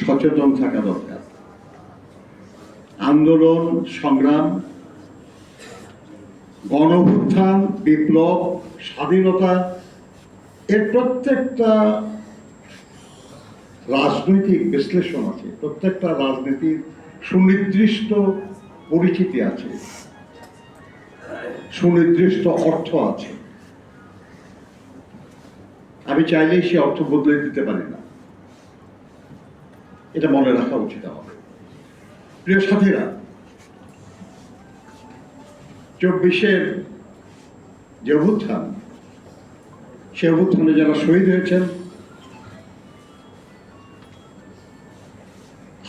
সচেতন থাকা দরকার। আন্দোলন, সংগ্রাম, গণভুত্থান, বিপ্লব, স্বাধীনতা, এর প্রত্যেকটা রাজনৈতিক বিশ্লেষণ আছে, প্রত্যেকটা রাজনীতির সুনির্দিষ্ট পরিচিতি আছে, সুনির্দিষ্ট অর্থ আছে। আমি চাইলেই সে অর্থ বদলে দিতে পারি না। এটা মনে রাখা উচিত আমাদের। প্রিয় সাথীরা চব্বিশের যে অভ্যুত্থান সে অভ্যুত্থানে যারা শহীদ হয়েছেন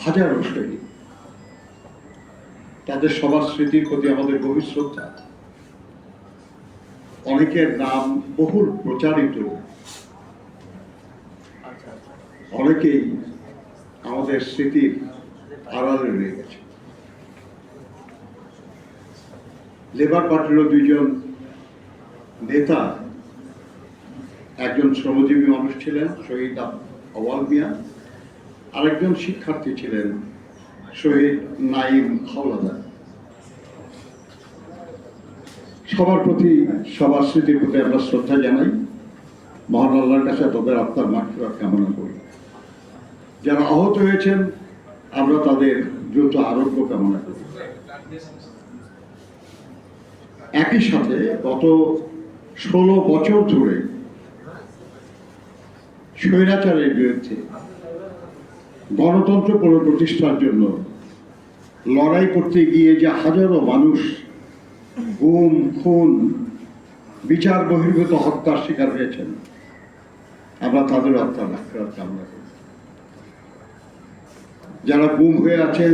হাজারো শহীদ। তাদের সবার স্মৃতির প্রতি আমাদের গভীর শ্রদ্ধা। অনেকের নাম বহুল প্রচারিত। অনেকেই আমাদের স্মৃতির আড়ালে রয়ে গেছে। লেবার পার্টিরও দুইজন নেতা, একজন শ্রমজীবী মানুষ ছিলেন, শহীদ আওয়াল মিয়া, আরেকজন শিক্ষার্থী ছিলেন, শহীদ নাইম হাওলাদার। সবার প্রতি, সবার স্মৃতির প্রতি আমরা শ্রদ্ধা জানাই। মহান আল্লাহর কাছে তাদের আত্মার মাঠফেরত কামনা করি। যারা আহত হয়েছেন, আমরা তাদের দ্রুত আরোগ্য কামনা করি। একই সাথে গত ষোলো বছর ধরে স্বৈরাচারের বিরুদ্ধে গণতন্ত্র পুনঃপ্রতিষ্ঠার জন্য লড়াই করতে গিয়ে যে হাজারো মানুষ গুম, খুন, বিচার বহির্ভূত হত্যার শিকার হয়েছেন, আমরা তাদের মাফেরত কামনা করি। যারা গুম হয়ে আছেন,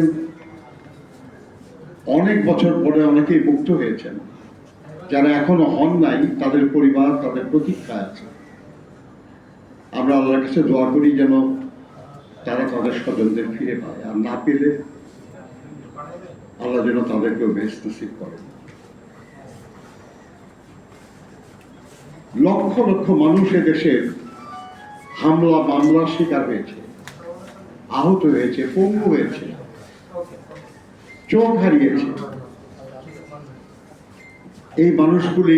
অনেক বছর পরে অনেকেই মুক্ত হয়েছেন। যারা এখনও হন নাই, তাদের পরিবার, তাদের প্রতীক্ষা আছে। আমরা আল্লাহর কাছে দোয়া করি যেন তারা তাদের স্বজনদের ফিরে পায়। আর না পেলে আল্লাহ যেন তাদেরকেও বেশ নসিব করে লক্ষ লক্ষ মানুষ দেশের হামলা, মামলার শিকার হয়েছে। আহত হয়েছে পঙ্গু হয়েছে চোখ হারিয়েছে। এই মানুষগুলি